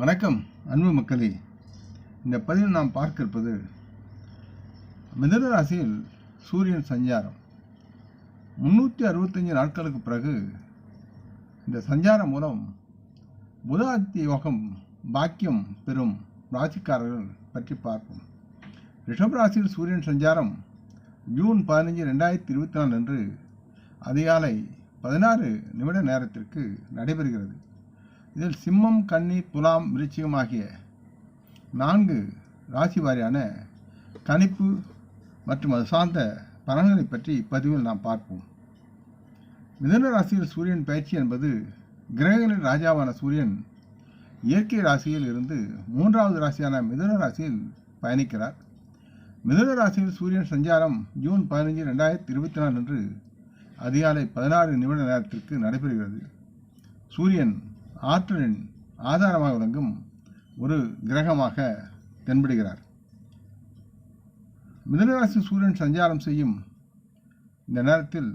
வணக்கம் அன்பு மக்களே. இந்த பதிவில் நாம் பார்க்க இருப்பது மிதுன ராசியில் சூரியன் சஞ்சாரம். முந்நூற்றி அறுபத்தஞ்சு நாட்களுக்கு பிறகு இந்த சஞ்சாரம் மூலம் புதாதித்ய யோகம் பாக்கியம் பெறும் ராசிக்காரர்கள் பற்றி பார்ப்போம். ரிஷப் ராசியில் சூரியன் சஞ்சாரம் ஜூன் பதினஞ்சு ரெண்டாயிரத்தி இருபத்தி நாலு அன்று அதிகாலை பதினாறு நிமிட நேரத்திற்கு நடைபெறுகிறது. இதில் சிம்மம் கன்னி துலாம் விருச்சிகம் ஆகிய நான்கு ராசி வாரியான கணிப்பு மற்றும் அது சார்ந்த பலன்களை பற்றி இப்பதிவில் நாம் பார்ப்போம். மிதன ராசியில் சூரியன் பயிற்சி என்பது கிரகங்களின் ராஜாவான சூரியன் இயற்கை ராசியில் இருந்து மூன்றாவது ராசியான மிதுன ராசியில் பயணிக்கிறார். மிதன ராசியில் சூரியன் சஞ்சாரம் ஜூன் பதினஞ்சு ரெண்டாயிரத்தி இருபத்தி நாலு அன்று அதிகாலை பதினாறு நிமிட நேரத்திற்கு நடைபெறுகிறது. சூரியன் ஆற்றலின் ஆதாரமாக விளங்கும் ஒரு கிரகமாக தென்படுகிறார். மிதனராசி சூரியன் சஞ்சாரம் செய்யும் இந்த நேரத்தில்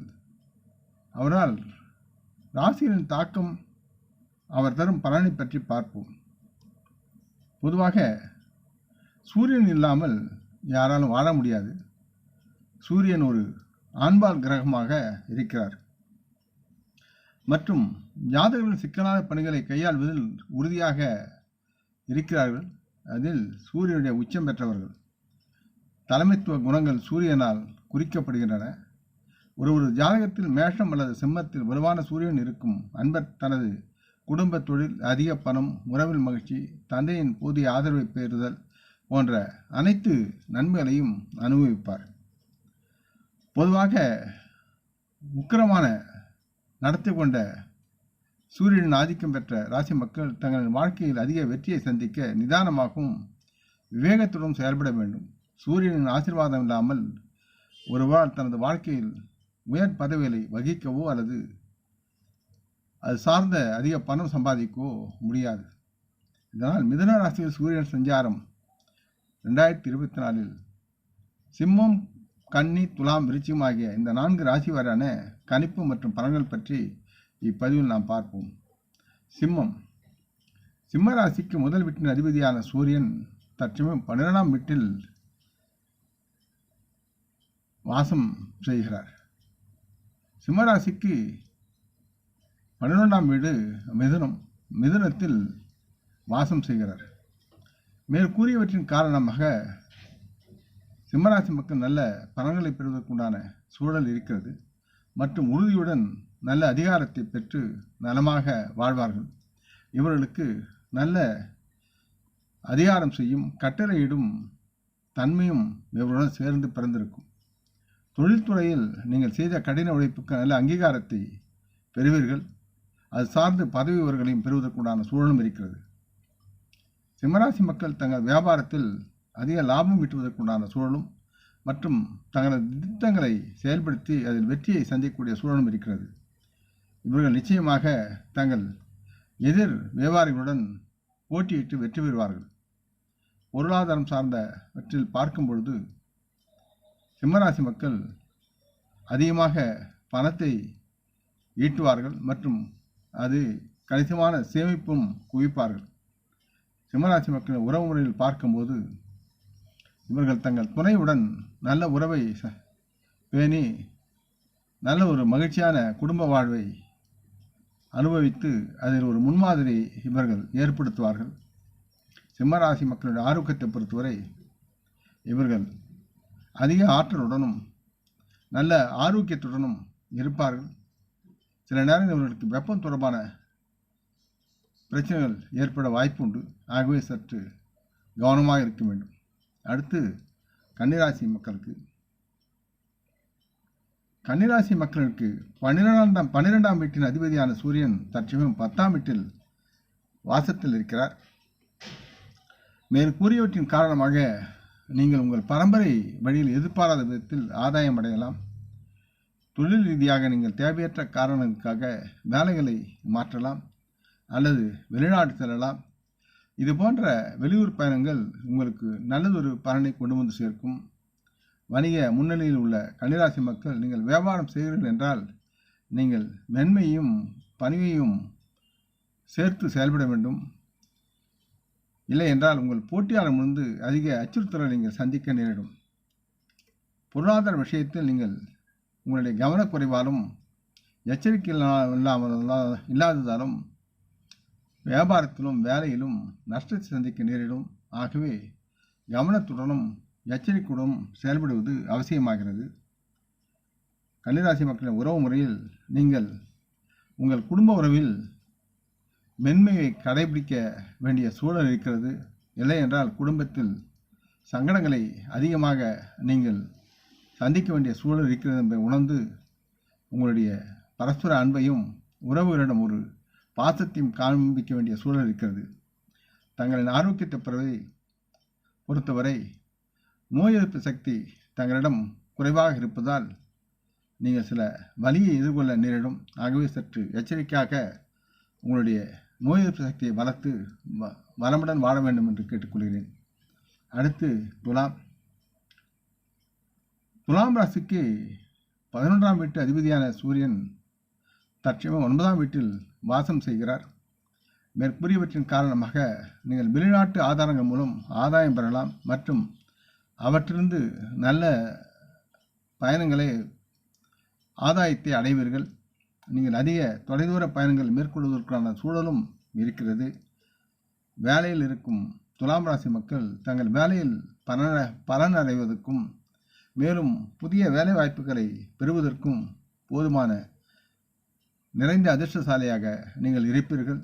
அவரால் ராசியின் தாக்கம் அவர் தரும் பலனை பற்றி பார்ப்போம். பொதுவாக சூரியன் இல்லாமல் யாராலும் வாழ முடியாது. சூரியன் ஒரு ஆண்பால் கிரகமாக இருக்கிறார். மற்றும் ஜாதகர்கள் சிக்கலான பணிகளை கையாள்வதில் உறுதியாக இருக்கிறார்கள். அதில் சூரியனுடைய உச்சம் பெற்றவர்கள் தலைமைத்துவ குணங்கள் சூரியனால் குறிக்கப்படுகின்றன. ஒரு ஒரு ஜாதகத்தில் மேஷம் அல்லது சிம்மத்தில் வலுவான சூரியன் இருக்கும். அன்பர் தனது குடும்ப தொழில் அதிக பணம் உறவில் மகிழ்ச்சி தந்தையின் போதிய ஆதரவை பெறுதல் போன்ற அனைத்து நன்மைகளையும் அனுபவிப்பார். பொதுவாக உக்கிரமான நடத்தி கொண்ட சூரியனின் ஆதிக்கம் பெற்ற ராசி மக்கள் தங்களின் வாழ்க்கையில் அதிக வெற்றியை சந்திக்க நிதானமாகவும் விவேகத்துடன் செயல்பட வேண்டும். சூரியனின் ஆசீர்வாதம் இல்லாமல் ஒருவர் தனது வாழ்க்கையில் உயர் பதவிகளை வகிக்கவோ அல்லது அது சார்ந்த அதிக பணம் சம்பாதிக்கவோ முடியாது. இதனால் மிதன ராசியில் சூரியன் சஞ்சாரம் ரெண்டாயிரத்தி இருபத்தி நாலில் சிம்மம் கன்னி துலாம் விருச்சிகம் ஆகிய இந்த நான்கு ராசி வரையான கணிப்பு மற்றும் பலன்கள் பற்றி இப்பதிவில் நாம் பார்ப்போம். சிம்மம். சிம்ம ராசிக்கு முதல் வீட்டின் அதிபதியான சூரியன் தற்சமயம் பன்னிரெண்டாம் வீட்டில் வாசம் செய்கிறார். சிம்மராசிக்கு பன்னிரெண்டாம் வீடு மிதுனம். மிதுனத்தில் வாசம் செய்கிறார். மேற்கூறியவற்றின் காரணமாக சிம்மராசி மக்கள் நல்ல பலன்களை பெறுவதற்குண்டான சூழல் இருக்கிறது. மற்றும் உறுதியுடன் நல்ல அதிகாரத்தை பெற்று நலமாக வாழ்வார்கள். இவர்களுக்கு நல்ல அதிகாரம் செய்யும் கட்டளையிடும் தன்மையும் இவருடன் சேர்ந்து பிறந்திருக்கும். தொழில்துறையில் நீங்கள் செய்த கடின உழைப்புக்கு நல்ல அங்கீகாரத்தை பெறுவீர்கள். அது சார்ந்து பதவி உயர்களையும் பெறுவதற்குண்டான சூழலும் இருக்கிறது. சிம்மராசி மக்கள் தங்கள் வியாபாரத்தில் அதிக லாபம் ஈட்டுவதற்குண்டான சூழலும் மற்றும் தங்களது திட்டங்களை செயல்படுத்தி அதில் வெற்றியை சந்திக்கக்கூடிய சூழலும் இருக்கிறது. இவர்கள் நிச்சயமாக தங்கள் எதிர் வியாபாரிகளுடன் போட்டியிட்டு வெற்றி பெறுவார்கள். பொருளாதாரம் சார்ந்தவற்றில் பார்க்கும் பொழுது சிம்மராசி மக்கள் அதிகமாக பணத்தை ஈட்டுவார்கள் மற்றும் அது கணிசமான சேமிப்பும் குவிப்பார்கள். சிம்மராசி மக்களின் உறவு முறையில் பார்க்கும்போது இவர்கள் தங்கள் துணையுடன் நல்ல உறவை ச- பேணி நல்ல ஒரு மகிழ்ச்சியான குடும்ப வாழ்வை அனுபவித்து அதில் ஒரு முன்மாதிரி இவர்கள் ஏற்படுத்துவார்கள். சிம்மராசி மக்களுடைய ஆரோக்கியத்தை பொறுத்தவரை இவர்கள் அதிக ஆற்றலுடனும் நல்ல ஆரோக்கியத்துடனும் இருப்பார்கள். சில நேரங்கள் இவர்களுக்கு வெப்பம் தொடர்பான பிரச்சனைகள் ஏற்பட வாய்ப்புண்டு. ஆகவே சற்று கவனமாக இருக்க வேண்டும். அடுத்து கன்னிராசி மக்களுக்கு. கன்னிராசி மக்களுக்கு பன்னிரெண்டாம் பன்னிரெண்டாம் வீட்டின் அதிபதியான சூரியன் தற்சமயம் பத்தாம் வீட்டில் வாசத்தில் இருக்கிறார். மேற்கூறியவற்றின் காரணமாக நீங்கள் உங்கள் பரம்பரை வழியில் எதிர்பாராத விதத்தில் ஆதாயம் அடையலாம். தொழில் ரீதியாக நீங்கள் தேவையற்ற காரணங்களுக்காக வேலைகளை மாற்றலாம் அல்லது வெளிநாடு செல்லலாம். இது போன்ற வெளியூர் பயணங்கள் உங்களுக்கு நல்லதொரு பலனை கொண்டு வந்து சேர்க்கும். வணிக முன்னணியில் உள்ள கன்னிராசி மக்கள் நீங்கள் வியாபாரம் செய்கிறீர்கள் என்றால் நீங்கள் மென்மையும் பணிவையும் சேர்த்து செயல்பட வேண்டும். இல்லை என்றால் உங்கள் போட்டியாளர் முன்பு அதிக அச்சுறுத்தலை நீங்கள் சந்திக்க நேரிடும். பொருளாதார விஷயத்தில் நீங்கள் உங்களுடைய கவனக்குறைவாலும் எச்சரிக்கை இல்லாமல் இல்லாததாலும் வியாபாரத்திலும் வேலையிலும் நஷ்டத்தை சந்திக்க நேரிடும். ஆகவே கவனத்துடனும் எச்சரிக்கையுடனும் செயல்படுவது அவசியமாகிறது. கன்னிராசி மக்களின் உறவு முறையில் நீங்கள் உங்கள் குடும்ப உறவில் மென்மையை கடைபிடிக்க வேண்டிய சூழல் இருக்கிறது. இல்லை என்றால் குடும்பத்தில் சங்கடங்களை அதிகமாக நீங்கள் சந்திக்க வேண்டிய சூழல் இருக்கிறது என்பதை உணர்ந்து உங்களுடைய பரஸ்பர அன்பையும் உறவுகளிடம் ஒரு பாசத்தையும் காண்பிக்க வேண்டிய சூழல் இருக்கிறது. தங்களின் ஆரோக்கியத்தை பிறவை பொறுத்தவரை நோய் எதிர்ப்பு சக்தி தங்களிடம் குறைவாக இருப்பதால் நீங்கள் சில வலியை எதிர்கொள்ள நேரிடும். ஆகவே சற்று எச்சரிக்கையாக உங்களுடைய நோய் எதிர்ப்பு சக்தியை வளர்த்து வ- வளமுடன் வாழ வேண்டும் என்று கேட்டுக்கொள்கிறேன். அடுத்து துலாம் துலாம் ராசிக்கு பதினொன்றாம் வீட்டு அதிபதியான சூரியன் தற்சமயம் ஒன்பதாம் வீட்டில் வாசம் செய்கிறார். மேற்கூறியவற்றின் காரணமாக நீங்கள் வெளிநாட்டு ஆதாரங்கள் மூலம் ஆதாயம் பெறலாம் மற்றும் அவற்றிலிருந்து நல்ல பயணங்களை ஆதாயத்தை அடைவீர்கள். நீங்கள் அதிக தொலைதூர பயணங்கள் மேற்கொள்வதற்கான சூழலும் இருக்கிறது. வேலையில் இருக்கும் துலாம் ராசி மக்கள் தங்கள் வேலையில் பலன பலன் அடைவதற்கும் மேலும் புதிய வேலை வாய்ப்புகளை பெறுவதற்கும் போதுமான நிறைந்த அதிர்ஷ்டசாலியாக நீங்கள் இருப்பீர்கள்.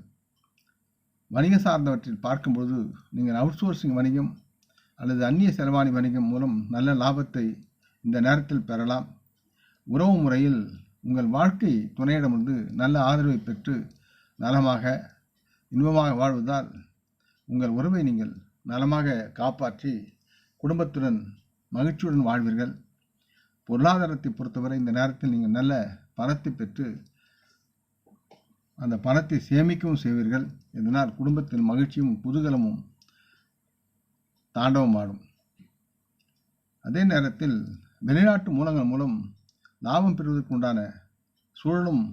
வணிக சார்ந்தவற்றில் பார்க்கும்போது நீங்கள் அவுட்சோர்சிங் வணிகம் அல்லது அந்நிய செலவாணி வணிகம் மூலம் நல்ல லாபத்தை இந்த நேரத்தில் பெறலாம். உறவு முறையில் உங்கள் வாழ்க்கை துணையிடமிருந்து நல்ல ஆதரவை பெற்று நலமாக இன்பமாக வாழ்வதால் உங்கள் உறவை நீங்கள் நலமாக காப்பாற்றி குடும்பத்துடன் மகிழ்ச்சியுடன் வாழ்வீர்கள். பொருளாதாரத்தை பொறுத்தவரை இந்த நேரத்தில் நீங்கள் நல்ல பணத்தை பெற்று அந்த பணத்தை சேமிக்கவும் செய்வீர்கள் இதனால் குடும்பத்தில் மகிழ்ச்சியும் குதூகலமும் தாண்டவமாடும். அதே நேரத்தில் வெளிநாட்டு மூலங்கள் மூலம் லாபம் பெறுவதற்கு உண்டான சூழலும்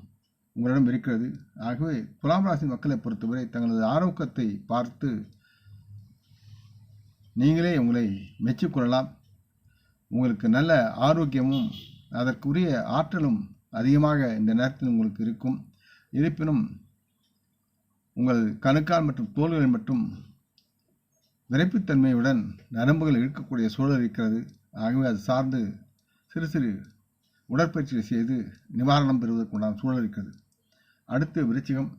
உங்களிடம் இருக்கிறது. ஆகவே குலாம் ராசி மக்களை பொறுத்தவரை தங்களது ஆரோக்கியத்தை பார்த்து நீங்களே உங்களை மெச்சிக்கொள்ளலாம் உங்களுக்கு நல்ல ஆரோக்கியமும் அதற்குரிய ஆற்றலும் அதிகமாக இந்த நேரத்தில் உங்களுக்கு இருக்கும். இருப்பினும் உங்கள் கணுக்கால் மற்றும் தோள்களில் மற்றும் விரைப்புத்தன்மையுடன் நரம்புகள் இழுக்கக்கூடிய சூழல் இருக்கிறது. ஆகவே அது சார்ந்து சிறு சிறு உடற்பயிற்சிகளை செய்து நிவாரணம் பெறுவதற்குண்டான சூழல் இருக்கிறது. அடுத்து விருச்சிகம்.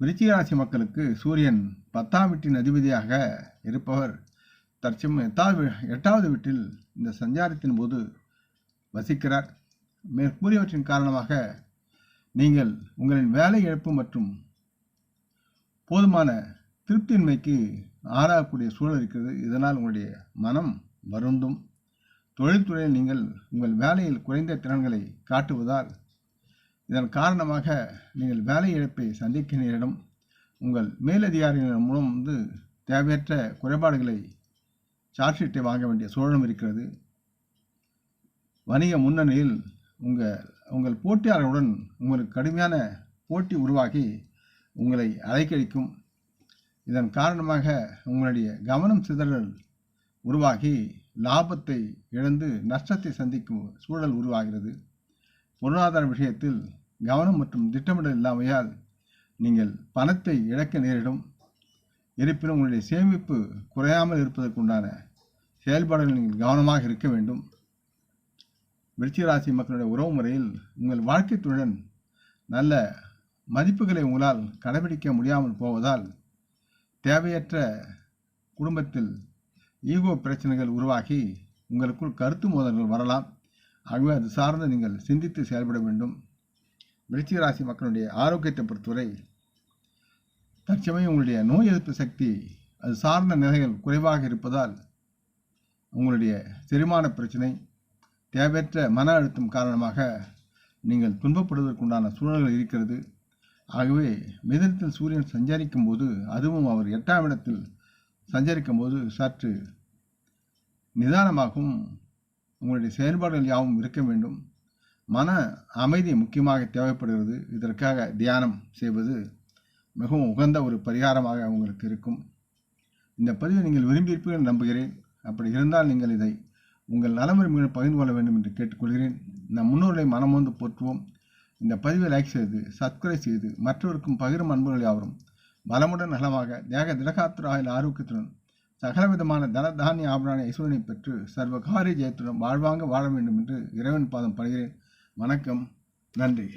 விருச்சிக ராசி மக்களுக்கு சூரியன் பத்தாம் வீட்டின் அதிபதியாக இருப்பவர். தற்சமயம் எட்டாவது எட்டாவது வீட்டில் இந்த சஞ்சாரத்தின் போது வசிக்கிறார். மேற்கூறியவற்றின் காரணமாக நீங்கள் உங்களின் வேலை இழப்பு மற்றும் போதுமான திருப்தியின்மைக்கு ஆறாகக்கூடிய சூழல் இருக்கிறது. இதனால் உங்களுடைய மனம் வருந்தும். தொழில்துறையில் நீங்கள் உங்கள் வேலையில் குறைந்த திறன்களை காட்டுவதால் இதன் காரணமாக நீங்கள் வேலை இழப்பை சந்திக்க நேரிடும். உங்கள் மேலதிகாரிகளின் மூலம் வந்து தேவையற்ற குறைபாடுகளை சார்ஜ்ஷீட்டை வாங்க வேண்டிய சூழலும் இருக்கிறது. வணிக முன்னணியில் உங்கள் உங்கள் போட்டியாளர்களுடன் உங்களுக்கு கடுமையான போட்டி உருவாகி உங்களை அலைக்கழிக்கும். இதன் காரணமாக உங்களுடைய கவனம் சிதறல் உருவாகி லாபத்தை இழந்து நஷ்டத்தை சந்திக்கும் சூழல் உருவாகிறது. பொருளாதார விஷயத்தில் கவனம் மற்றும் திட்டமிடல் இல்லாமையால் நீங்கள் பணத்தை இழக்க நேரிடும். இருப்பினும் உங்களுடைய சேமிப்பு குறையாமல் இருப்பதற்குண்டான செயல்பாடுகளில் நீங்கள் கவனமாக இருக்க வேண்டும். விருச்சிக ராசி மக்களுடைய உறவு முறையில் உங்கள் வாழ்க்கைத்துடன் நல்ல மதிப்புகளை உங்களால் கடைபிடிக்க முடியாமல் போவதால் தேவையற்ற குடும்பத்தில் ஈகோ பிரச்சனைகள் உருவாகி உங்களுக்குள் கருத்து மோதல்கள் வரலாம். ஆகவே அது சார்ந்து நீங்கள் சிந்தித்து செயல்பட வேண்டும். விருச்சிக ராசி மக்களுடைய ஆரோக்கியத்தை பொறுத்தவரை தற்சமயம் உங்களுடைய நோய் எதிர்ப்பு சக்தி அது சார்ந்த நிலைகள் குறைவாக இருப்பதால் உங்களுடைய செரிமான பிரச்சனை தேவையற்ற மன அழுத்தம் காரணமாக நீங்கள் துன்பப்படுவதற்குண்டான சூழல்கள் இருக்கிறது. ஆகவே மிதனத்தில் சூரியன் சஞ்சரிக்கும் போது அதுவும் அவர் எட்டாம் இடத்தில் சஞ்சரிக்கும் போது சற்று நிதானமாகவும் உங்களுடைய செயல்பாடுகள் யாவும் இருக்க வேண்டும். மன அமைதி முக்கியமாக தேவைப்படுகிறது. இதற்காக தியானம் செய்வது மிகவும் உகந்த ஒரு பரிகாரமாக உங்களுக்கு இருக்கும். இந்த பதிவை நீங்கள் விரும்பியிருப்பீர்கள் நம்புகிறேன். அப்படி இருந்தால் நீங்கள் இதை உங்கள் நலமுறைமைகளை பகிர்ந்து கொள்ள வேண்டும் என்று கேட்டுக்கொள்கிறேன். நம் முன்னோர்களை மனமோந்து போற்றுவோம். இந்த பதிவை லைக் செய்து சப்ஸ்கிரைப் செய்து மற்றவருக்கும் பகிரும் அன்புகள் யாவரும். பலமுடன் நலமாக தேக திடகாத்திர ஆயுள் ஆரோக்கியத்துடன் சகலவிதமான தன தானிய ஆபரான ஐஸ்வரனை பெற்று சர்வ காரிய ஜெயத்துடன் வாழ்வாங்க வாழ வேண்டும் என்று இறைவன் பாதம் படுகிறேன் வணக்கம். நன்றி.